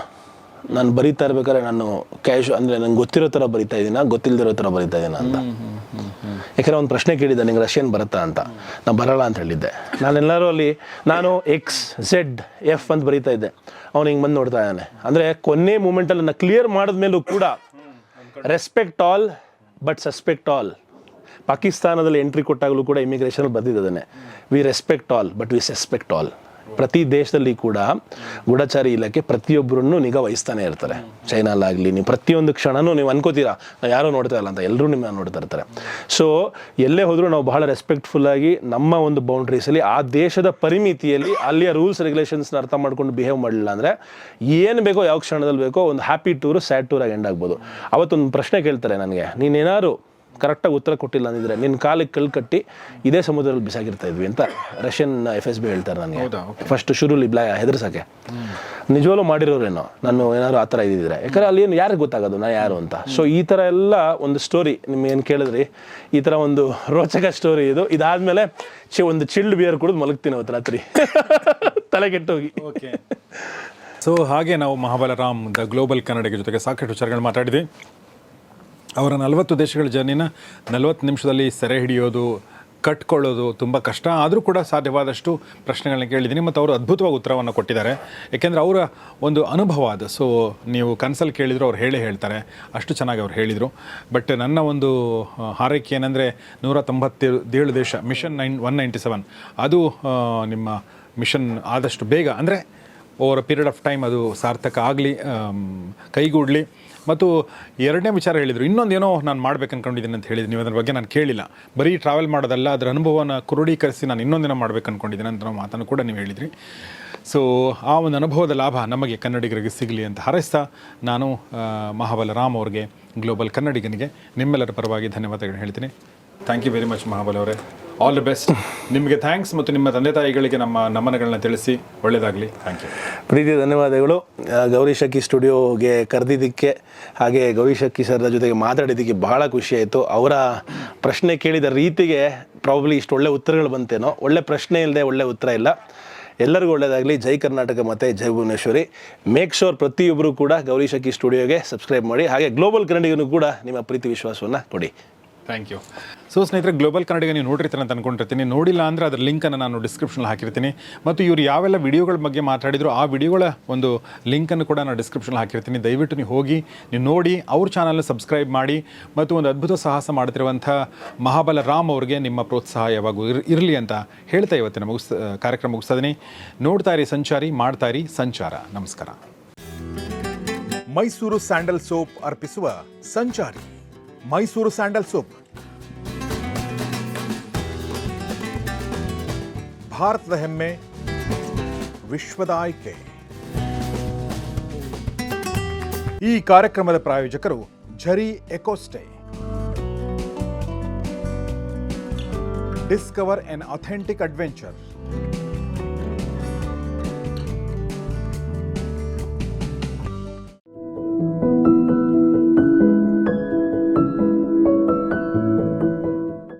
ನಾನು ಬರೀತಾ ಇರ್ಬೇಕಾದ್ರೆ ನಾನು ಕ್ಯಾಶು ಅಂದರೆ ನಂಗೆ ಗೊತ್ತಿರೋ ಥರ ಬರಿತಾ ಇದ್ದೀನ ಗೊತ್ತಿಲ್ಲದಿರೋ ಥರ ಬರಿತಾ ಇದ್ದೀನ ಅಂತ. ಯಾಕಂದ್ರೆ ಒಂದು ಪ್ರಶ್ನೆ ಕೇಳಿದ್ದೆ ನಿಂಗೆ ರಷ್ಯನ್ ಬರುತ್ತಾ ಅಂತ? ನಾನು ಬರಲ್ಲ ಅಂತ ಹೇಳಿದ್ದೆ. ನಾನೆಲ್ಲರೂ ಅಲ್ಲಿ ನಾನು ಎಕ್ಸ್ ಝೆಡ್ ಎಫ್ ಅಂತ ಬರಿತಾ ಇದ್ದೆ. ಅವ್ನು ಹಿಂಗೆ ಬಂದು ನೋಡ್ತಾ ಇದ್ದಾನೆ ಅಂದರೆ ಕೊನೆ ಮೂಮೆಂಟಲ್ಲಿ ನಾನು ಕ್ಲಿಯರ್ ಮಾಡಿದ್ಮೇಲೂ ಕೂಡ respect all but suspect all ಪಾಕಿಸ್ತಾನದಲ್ಲಿ ಎಂಟ್ರಿ ಕೊಟ್ಟಾಗಲೂ ಕೂಡ immigration ಬಂದಿದ್ದದನ್ನೇ we respect all but we suspect all ಪ್ರತಿ ದೇಶದಲ್ಲಿ ಕೂಡ ಗೂಢಚಾರಿ ಇಲಾಖೆ ಪ್ರತಿಯೊಬ್ಬರನ್ನು ನಿಗಾ ವಹಿಸ್ತಾನೆ ಇರ್ತಾರೆ. ಚೈನಲ್ಲಾಗಲಿ ನೀವು ಪ್ರತಿಯೊಂದು ಕ್ಷಣನೂ ನೀವು ಅನ್ಕೋತೀರಾ ಯಾರೂ ನೋಡ್ತಾ ಇಲ್ಲ ಅಂತ ಎಲ್ಲರೂ ನಿಮ್ಮನ್ನ ನೋಡ್ತಾ ಇರ್ತಾರೆ. ಸೊ ಎಲ್ಲೇ ಹೋದರೂ ನಾವು ಬಹಳ ರೆಸ್ಪೆಕ್ಟ್ಫುಲ್ಲಾಗಿ ನಮ್ಮ ಒಂದು ಬೌಂಡ್ರೀಸಲ್ಲಿ ಆ ದೇಶದ ಪರಿಮಿತಿಯಲ್ಲಿ ಅಲ್ಲಿಯ ರೂಲ್ಸ್ ರೆಗ್ಯುಲೇಷನ್ಸ್ನ ಅರ್ಥ ಮಾಡ್ಕೊಂಡು ಬಿಹೇವ್ ಮಾಡಲಿಲ್ಲ ಅಂದರೆ ಏನು ಬೇಕೋ ಯಾವ ಕ್ಷಣದಲ್ಲಿ ಬೇಕೋ ಒಂದು ಹ್ಯಾಪಿ ಟೂರು ಸ್ಯಾಡ್ ಟೂರಾಗಿ ಎಂಡ್ ಆಗ್ಬೋದು. ಅವತ್ತೊಂದು ಪ್ರಶ್ನೆ ಕೇಳ್ತಾರೆ ನನಗೆ, ನೀನೇನಾದ್ರು ಕರೆಕ್ಟಾಗಿ ಉತ್ತರ ಕೊಟ್ಟಿಲ್ಲ ಅಂದಿದ್ರೆ ನಿನ್ನ ಕಾಲಿಗೆ ಕಲ್ಲು ಕಟ್ಟಿ ಇದೇ ಸಮುದ್ರದಲ್ಲಿ ಬಿಸಾಗಿರ್ತಾ ಇದ್ವಿ ಅಂತ ರಷ್ಯನ್ ಎಫ್ ಎಸ್ ಬಿ ಹೇಳ್ತಾರೆ ನನಗೆ. ಫಸ್ಟ್ ಶುರುಲಿ ಬ್ಲಾ ಹೆದರ್ಸಕ್ಕೆ. ನಿಜವಾಗ್ಲೂ ಮಾಡಿರೋರೇನೋ? ನಾನು ಏನಾದ್ರು ಆ ಥರ ಇದ್ದಿದ್ರೆ. ಯಾಕಂದ್ರೆ ಅಲ್ಲಿ ಏನು ಯಾರಿಗೆ ಗೊತ್ತಾಗೋದು? ನಾ ಯಾರು ಅಂತ. ಸೊ ಈ ಥರ ಎಲ್ಲ ಒಂದು ಸ್ಟೋರಿ ನಿಮ್ಗೆ ಏನು ಕೇಳಿದ್ರಿ? ಈ ಥರ ಒಂದು ರೋಚಕ ಸ್ಟೋರಿ ಇದು. ಇದಾದ್ಮೇಲೆ ಚಿ ಒಂದು ಚಿಲ್ಡ್ ಬಿಯರ್ ಕುಡಿದು ಮಲಗ್ತೀನಿ ಅವತ್ತು ರಾತ್ರಿ. ತಲೆ ಕೆಟ್ಟೋಗಿ. ಓಕೆ ಸೊ ಹಾಗೆ ನಾವು ಮಹಾಬಲರಾಮ್ ದ ಗ್ಲೋಬಲ್ ಕನ್ನಡಿಗೆ ಜೊತೆಗೆ ಸಾಕಷ್ಟು ವಿಚಾರಗಳು ಮಾತಾಡಿದ್ವಿ. ಅವರ ನಲವತ್ತು ದೇಶಗಳ ಜರ್ನಿನ ನಲವತ್ತು ನಿಮಿಷದಲ್ಲಿ ಸೆರೆ ಹಿಡಿಯೋದು, ಕಟ್ಕೊಳ್ಳೋದು ತುಂಬ ಕಷ್ಟ. ಆದರೂ ಕೂಡ ಸಾಧ್ಯವಾದಷ್ಟು ಪ್ರಶ್ನೆಗಳನ್ನ ಕೇಳಿದ್ದೀನಿ ಮತ್ತು ಅವರು ಅದ್ಭುತವಾಗಿ ಉತ್ತರವನ್ನು ಕೊಟ್ಟಿದ್ದಾರೆ. ಏಕೆಂದರೆ ಅವರ ಒಂದು ಅನುಭವ ಅದು. ಸೊ ನೀವು ಕನಸಲ್ಲಿ ಕೇಳಿದ್ರು ಅವ್ರು ಹೇಳೇ ಹೇಳ್ತಾರೆ. ಅಷ್ಟು ಚೆನ್ನಾಗಿ ಅವ್ರು ಹೇಳಿದರು. ಬಟ್ ನನ್ನ ಒಂದು ಹಾರೈಕೆ ಏನಂದರೆ ನೂರ ತೊಂಬತ್ತೇಳು ದೇಶ, mission nine, one ninety seven. ಅದು ನಿಮ್ಮ ಮಿಷನ್ ಆದಷ್ಟು ಬೇಗ, ಅಂದರೆ ಓವರ್ ಪೀರಿಯಡ್ ಆಫ್ ಟೈಮ್ ಅದು ಸಾರ್ಥಕ ಆಗಲಿ ಕೈಗೂಡಲಿ. ಮತ್ತು ಎರಡನೇ ವಿಚಾರ ಹೇಳಿದರು, ಇನ್ನೊಂದೇನೋ ನಾನು ಮಾಡ್ಬೇಕು ಅನ್ಕೊಂಡಿದ್ದೀನಿ ಅಂತ ಹೇಳಿದ್ದೀನಿ ನೀವು ಅದ್ರ ಬಗ್ಗೆ ನಾನು ಕೇಳಿಲ್ಲ. ಬರೀ ಟ್ರಾವೆಲ್ ಮಾಡೋದಲ್ಲ, ಅದರ ಅನುಭವನ ಕ್ರೋಢೀಕರಿಸಿ ನಾನು ಇನ್ನೊಂದಿನ ಮಾಡ್ಬೇಕು ಅಂದ್ಕೊಂಡಿದ್ದೀನಿ ಅಂತ ಮಾತನ್ನು ಕೂಡ ನೀವು ಹೇಳಿದ್ರಿ. ಸೊ ಆ ಒಂದು ಅನುಭವದ ಲಾಭ ನಮಗೆ ಕನ್ನಡಿಗರಿಗೆ ಸಿಗಲಿ ಅಂತ ಹಾರೈಸ್ತಾ ನಾನು ಮಹಾಬಲ ರಾಮ್ ಅವ್ರಿಗೆ ಗ್ಲೋಬಲ್ ಕನ್ನಡಿಗನಿಗೆ ನಿಮ್ಮೆಲ್ಲರ ಪರವಾಗಿ ಧನ್ಯವಾದಗಳು ಹೇಳ್ತೀನಿ. Thank you very much Mahabal ಅವರೇ. ಆಲ್ ದಿ ಬೆಸ್ಟ್ ನಿಮಗೆ ಥ್ಯಾಂಕ್ಸ್ ಮತ್ತು ನಿಮ್ಮ ತಂದೆ ತಾಯಿಗಳಿಗೆ ನಮ್ಮ ನಮನಗಳನ್ನ ತಿಳಿಸಿ ಒಳ್ಳೆಯದಾಗಲಿ ಥ್ಯಾಂಕ್ ಯು ಪ್ರೀತಿ ಧನ್ಯವಾದಗಳು. ಗೌರಿ ಶಕ್ಕಿ ಸ್ಟುಡಿಯೋಗೆ ಕರೆದಿದ್ದಕ್ಕೆ ಹಾಗೆ ಗೌರಿ ಶಕ್ಕಿ ಸರ್ರ ಜೊತೆಗೆ ಮಾತಾಡಿದ್ದಕ್ಕೆ ಬಹಳ ಖುಷಿ ಆಯಿತು. ಅವರ ಪ್ರಶ್ನೆ ಕೇಳಿದ ರೀತಿಗೆ ಪ್ರಾಬ್ಲಿ ಇಷ್ಟು ಒಳ್ಳೆ ಉತ್ತರಗಳು ಬಂತೇನೋ. ಒಳ್ಳೆ ಪ್ರಶ್ನೆ ಇಲ್ಲದೆ ಒಳ್ಳೆ ಉತ್ತರ ಇಲ್ಲ. ಎಲ್ಲರಿಗೂ ಒಳ್ಳೆಯದಾಗಲಿ ಜೈ ಕರ್ನಾಟಕ ಮತ್ತು ಜೈ ಭುವನೇಶ್ವರಿ. ಮೇಕ್ ಶೋರ್ ಪ್ರತಿಯೊಬ್ಬರೂ ಕೂಡ ಗೌರಿ ಶಕ್ಕಿ ಸ್ಟುಡಿಯೋಗೆ ಸಬ್ಸ್ಕ್ರೈಬ್ ಮಾಡಿ. ಹಾಗೆ ಗ್ಲೋಬಲ್ ಕನ್ನಡಿಗನು ಕೂಡ ನಿಮ್ಮ ಪ್ರೀತಿ ವಿಶ್ವಾಸವನ್ನು ಕೊಡಿ. ಥ್ಯಾಂಕ್ ಯು ಸೊ ಸ್ನೇಹಿತರೆ ಗ್ಲೋಬಲ್ ಕನ್ನಡಿಗೆ ನೀವು ನೋಡಿರ್ತೀರ ಅಂತ ಅನ್ಕೊಂಡಿರ್ತೀನಿ. ನೋಡಿಲ್ಲ ಅಂದರೆ ಅದರ ಲಿಂಕನ್ನು ನಾನು ಡಿಸ್ಕ್ರಿಪ್ಷನ್ ಹಾಕಿರ್ತೀನಿ. ಮತ್ತು ಇವರು ಯಾವೆಲ್ಲ ವಿಡಿಯೋಗಳ ಬಗ್ಗೆ ಮಾತಾಡಿದ್ರು, ಆ ವಿಡಿಯೋಗಳ ಒಂದು ಲಿಂಕನ್ನು ಕೂಡ ನಾನು ಡಿಸ್ಕ್ರಿಪ್ಷನ್ ಹಾಕಿರ್ತೀನಿ. ದಯವಿಟ್ಟು ನೀವು ಹೋಗಿ, ನೀವು ನೋಡಿ, ಅವ್ರ ಚಾನಲ್ನ ಸಬ್ಸ್ಕ್ರೈಬ್ ಮಾಡಿ ಮತ್ತು ಒಂದು ಅದ್ಭುತ ಸಾಹಸ ಮಾಡ್ತಿರುವಂಥ ಮಹಾಬಲ ರಾಮ್ ಅವ್ರಿಗೆ ನಿಮ್ಮ ಪ್ರೋತ್ಸಾಹ ಯಾವಾಗೂ ಇರ್, ಇರಲಿ ಅಂತ ಹೇಳ್ತಾ ಇವತ್ತಿನ ಮುಗಿಸ್, ಕಾರ್ಯಕ್ರಮ ಮುಗಿಸ್ತಾ ನೋಡ್ತಾ ಇರಿ ಸಂಚಾರಿ, ಮಾಡ್ತಾ ಇರಿ ಸಂಚಾರ. ನಮಸ್ಕಾರ. ಮೈಸೂರು ಸ್ಯಾಂಡಲ್ ಸೋಪ್ ಅರ್ಪಿಸುವ ಸಂಚಾರಿ. ಮೈಸೂರು ಸ್ಯಾಂಡಲ್ ಸೋಪ್ ಭಾರತದ ಹೆಮ್ಮೆ ವಿಶ್ವದ ಆಯ್ಕೆ ಈ ಕಾರ್ಯಕ್ರಮದ ಪ್ರಾಯೋಜಕರು Jhari eco stay discover an authentic adventure